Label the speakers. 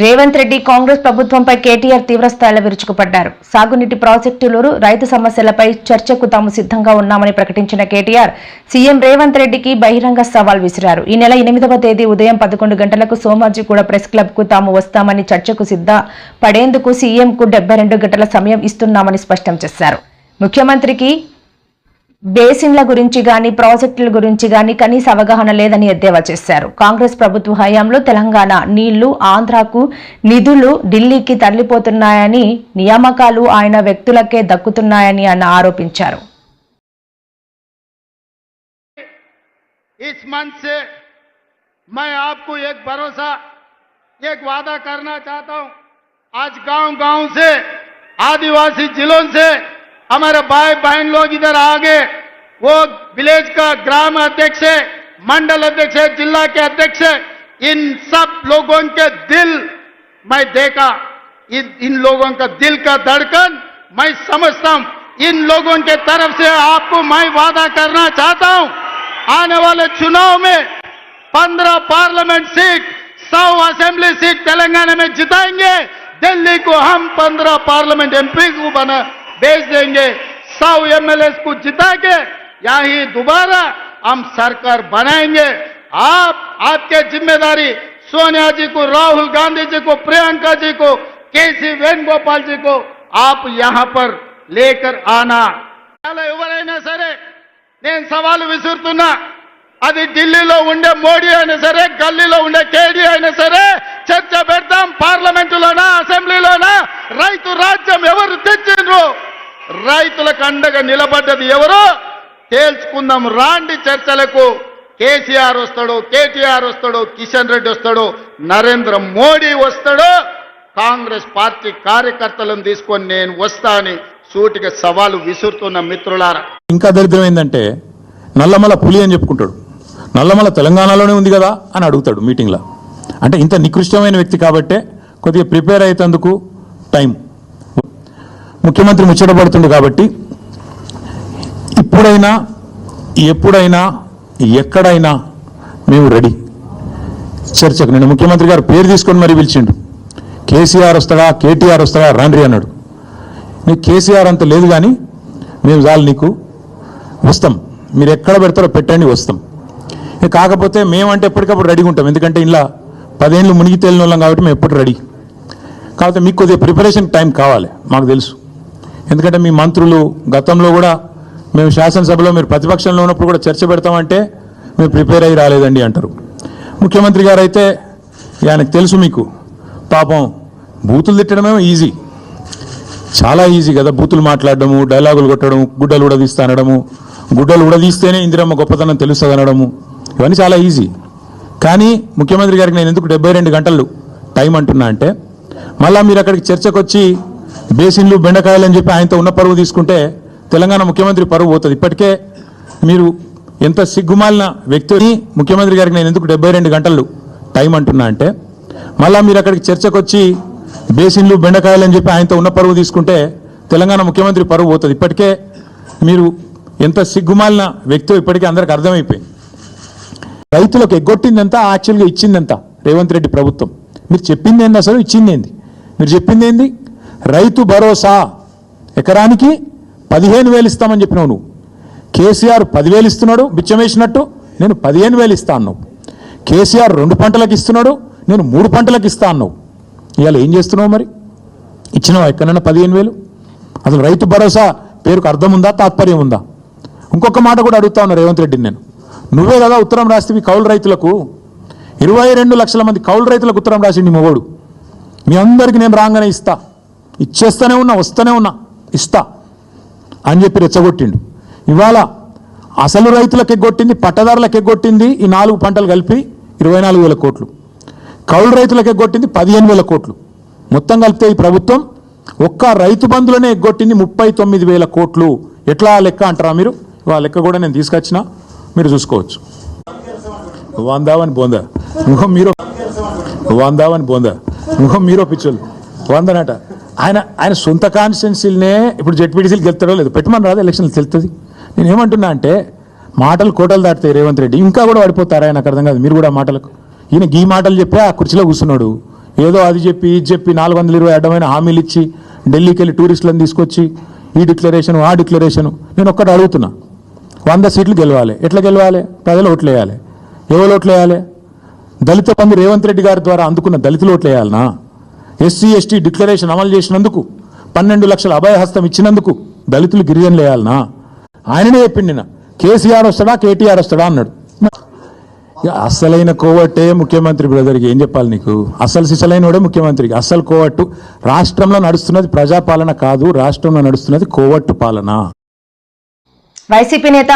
Speaker 1: రేవంత్ రెడ్డి కాంగ్రెస్ ప్రభుత్వంపై కేటీఆర్ తీవ్రస్థాయిలో విరుచుకుపడ్డారు. సాగునీటి ప్రాజెక్టులు రైతు సమస్యలపై చర్చకు తాము సిద్ధంగా ఉన్నామని ప్రకటించిన కేటీఆర్ సీఎం రేవంత్ రెడ్డికి బహిరంగ సవాల్ విసిరారు. ఈ నెల ఎనిమిదవ తేదీ ఉదయం పదకొండు గంటలకు సోమాజిగూడ ప్రెస్ క్లబ్కు తాము వస్తామని చర్చకు సిద్ధ పడేందుకు సీఎంకు డెబ్బై రెండు గంటల సమయం ఇస్తున్నామని స్పష్టం చేశారు. ముఖ్యమంత్రికి బేసిన్ల గురించి గాని ప్రాజెక్టుల గురించి గాని కనీస అవగాహన లేదని ఎద్దేవా చేశారు కాంగ్రెస్ ప్రభుత్వ హయాంలో తెలంగాణ నీళ్లు ఆంధ్రాకు నిధులు ఢిల్లీకి తరలిపోతున్నాయని నియామకాలు ఆయన వ్యక్తులకే దక్కుతున్నాయని ఆయన ఆరోపించారు
Speaker 2: इस मंच से मैं आपको एक भरोसा एक वादा करना चाहता हूं आज गांव गांव से आदिवासी जिलों से हमारे भाई बहन लोग इधर आ गए। वो विलेज का ग्राम अध्यक्ष है, मंडल अध्यक्ष है, जिला के अध्यक्ष है। इन सब लोगों के दिल मैं देखा। इन इन लोगों का दिल का धड़कन मैं समझता हूँ। इन लोगों के तरफ़ से आपको मैं वादा करना चाहता हूँ। आने वाले चुनाव में पंद्रह पार्लियामेंट सीट, सौ असेंबली सीट तेलंगाना में जिताएँगे। दिल्ली को हम पंद्रह पार्लियामेंट एमपी को बना भेज देंगे सौ एमएलए को जिता के यही दोबारा हम सरकार बनाएंगे आप आपके जिम्मेदारी सोनिया जी को राहुल गांधी जी को प्रियंका जी को केसी वेणुगोपाल जी को आप यहां पर लेकर आना చాలా ఎవరైనా సరే నేను సవాలు విసురుతున్నా అది ఢిల్లీలో ఉండే మోడీ అయినా సరే గల్లీలో ఉండే కేడీ అయినా సరే రైతులకు అండగా నిలబడ్డది ఎవరో తేల్చుకుందాం. రాండి చర్చలకు. కేసీఆర్ వస్తాడు కేటీఆర్ వస్తాడు కిషన్ రెడ్డి వస్తాడు నరేంద్ర మోడీ వస్తాడు కాంగ్రెస్ పార్టీ కార్యకర్తలను తీసుకొని నేను వస్తా అని సూటిగా సవాలు విసురుతున్న మిత్రులారా.
Speaker 3: ఇంకా దరిద్రం ఏంటంటే నల్లమల పులి అని చెప్పుకుంటాడు. నల్లమల తెలంగాణలోనే ఉంది కదా అని అడుగుతాడు మీటింగ్లో. అంటే ఇంత నికృష్టమైన వ్యక్తి కాబట్టే కొద్దిగా ప్రిపేర్ అయ్యేందుకు టైం. ముఖ్యమంత్రి ముచ్చటపడుతుంది కాబట్టి ఇప్పుడైనా ఎప్పుడైనా ఎక్కడైనా మేము రెడీ. చర్చకు నేను ముఖ్యమంత్రి గారు పేరు తీసుకొని మరీ పిలిచిండు. కేసీఆర్ వస్తాడా కేటీఆర్ వస్తాడా రాండ్రి అన్నాడు. నీకు కేసీఆర్ అంత లేదు కానీ మేము చాలు నీకు వస్తాం. మీరు ఎక్కడ పెడతారో పెట్టండి వస్తాం. కాకపోతే మేమంటే ఎప్పటికప్పుడు రెడీగా ఉంటాం. ఎందుకంటే ఇలా పదేళ్ళు మునిగి తేలిన వాళ్ళం కాబట్టి మేము ఎప్పుడు రెడీ. కాకపోతే మీకు కొద్దిగా ప్రిపరేషన్ టైం కావాలి మాకు తెలుసు. ఎందుకంటే మీ మంత్రులు గతంలో కూడా మేము శాసనసభలో మీరు ప్రతిపక్షంలో ఉన్నప్పుడు కూడా చర్చ పెడతామంటే మీరు ప్రిపేర్ అయ్యి రాలేదండి అంటారు. ముఖ్యమంత్రి గారు అయితే ఆయనకు తెలుసు మీకు పాపం బూతులు తిట్టడమే ఈజీ. చాలా ఈజీ కదా బూతులు మాట్లాడడము డైలాగులు కొట్టడం గుడ్డలు ఉడదీస్తా అనడము గుడ్డలు ఉడదీస్తేనే ఇందిరమ్మ గొప్పతనం తెలుస్తుంది అనడము. ఇవన్నీ చాలా ఈజీ. కానీ ముఖ్యమంత్రి గారికి నేను ఎందుకు డెబ్బై రెండు గంటలు టైం అంటున్నా అంటే మళ్ళీ మీరు అక్కడికి చర్చకు వచ్చి బేసిన్లు బెండకాయలు అని చెప్పి ఆయనతో ఉన్న పరువు తీసుకుంటే తెలంగాణ ముఖ్యమంత్రి పరువు పోతుంది. ఇప్పటికే మీరు ఎంత సిగ్గుమాలిన వ్యక్తిని ముఖ్యమంత్రి గారికి నేను ఎందుకు డెబ్బై రెండు గంటలు టైం అంటున్నా అంటే మళ్ళా మీరు అక్కడికి చర్చకు వచ్చి బేసిన్లు బెండకాయలు అని చెప్పి ఆయనతో ఉన్న పరువు తీసుకుంటే తెలంగాణ ముఖ్యమంత్రి పరువు పోతుంది. ఇప్పటికే మీరు ఎంత సిగ్గుమాలిన వ్యక్తి ఇప్పటికే అందరికి అర్థమైపోయింది. రైతులకు ఎగ్గొట్టిందంతా యాక్చువల్గా ఇచ్చిందంతా రేవంత్ రెడ్డి ప్రభుత్వం. మీరు చెప్పింది ఏంది అసలు? ఇచ్చింది ఏంది? మీరు చెప్పింది ఏంది? రైతు భరోసా ఎకరానికి పదిహేను వేలు ఇస్తామని చెప్పినావు నువ్వు. కేసీఆర్ పదివేలు ఇస్తున్నాడు బిచ్చం వేసినట్టు నేను పదిహేను వేలు ఇస్తా అన్నావు. కేసీఆర్ రెండు పంటలకు ఇస్తున్నాడు నేను మూడు పంటలకు ఇస్తా అన్నావు. ఇవాళ ఏం చేస్తున్నావు మరి? ఇచ్చినావా ఎక్కడైనా పదిహేను వేలు? అసలు రైతు భరోసా పేరుకు అర్థం ఉందా తాత్పర్యం ఉందా? ఇంకొక మాట కూడా అడుగుతా ఉన్నా రేవంత్ రెడ్డిని నేను. నువ్వే కదా ఉత్తరం రాస్తే కౌలు రైతులకు. ఇరవై రెండు లక్షల మంది కౌలు రైతులకు ఉత్తరం రాసిండి మొగోడు మీ అందరికీ నేను రాగానే ఇస్తా. ఇచ్చేస్తూనే ఉన్నా వస్తూనే ఉన్నా ఇస్తా అని చెప్పి రెచ్చగొట్టిండు. ఇవాళ అసలు రైతులకు ఎగ్గొట్టింది పట్టదారులకు ఎగ్గొట్టింది ఈ నాలుగు పంటలు కలిపి ఇరవై నాలుగు వేల కోట్లు. కౌలు రైతులకు ఎగ్గొట్టింది పదిహేను వేల కోట్లు. మొత్తం కలిపితే ఈ ప్రభుత్వం ఒక్క రైతు బంధులనే ఎగ్గొట్టింది ముప్పై తొమ్మిది వేల కోట్లు. ఎట్లా లెక్క అంటారా మీరు? ఆ లెక్క కూడా నేను తీసుకొచ్చిన మీరు చూసుకోవచ్చు. వందావని బోందా. ఇంకో మీరు వందావని బోందా. ఇంకో మీరో పిచ్చోళ్ళు. వందనట. ఆయన ఆయన సొంత కాన్స్టిట్యున్సీలనే ఇప్పుడు జెడ్పీటీసీలు గెలుతాడో లేదు పెట్టమని రాదు ఎలక్షన్లు తెలుస్తుంది. నేను ఏమంటున్నా అంటే మాటలు కోటలు దాటుతాయి రేవంత్ రెడ్డి ఇంకా కూడా పడిపోతారా ఆయన? అర్థం కాదు. మీరు కూడా మాటలకు. ఈయన గీ మాటలు చెప్పి ఆ కుర్చీలో కూర్చున్నాడు. ఏదో అది చెప్పి ఇది చెప్పి నాలుగు వందల ఇరవై అడ్డమైన హామీలు ఇచ్చి ఢిల్లీకి వెళ్ళి టూరిస్టులను తీసుకొచ్చి ఈ డిక్లరేషన్ ఆ డిక్లరేషన్. నేను ఒక్కటి అడుగుతున్నా. వంద సీట్లు గెలవాలి. ఎట్లా గెలవాలి? ప్రజలు ఓట్లు వేయాలి ఎవరు ఓట్లు వేయాలి దళిత బంధు రేవంత్ రెడ్డి గారి ద్వారా అందుకున్న దళితులు ఓట్లు వేయాలనా ఎస్సీ ఎస్టీ డిక్లరేషన్ అమలు చేసినందుకు పన్నెండు లక్షల అభయహస్తం ఇచ్చినందుకు దళితులు గిరిజనులు వేయాలనా ఆయననే చెప్పిండి కేసీఆర్ వస్తాడా కేటీఆర్ వస్తాడా అన్నాడు. అసలైన కోవట్టే ముఖ్యమంత్రి బ్రదర్కి ఏం చెప్పాలి నీకు? అసలు సిసలైన వాడే ముఖ్యమంత్రికి. అసలు కోవట్టు రాష్ట్రంలో నడుస్తున్నది ప్రజాపాలన కాదు రాష్ట్రంలో నడుస్తున్నది కోవట్టు పాలన.
Speaker 1: వైసీపీ నేత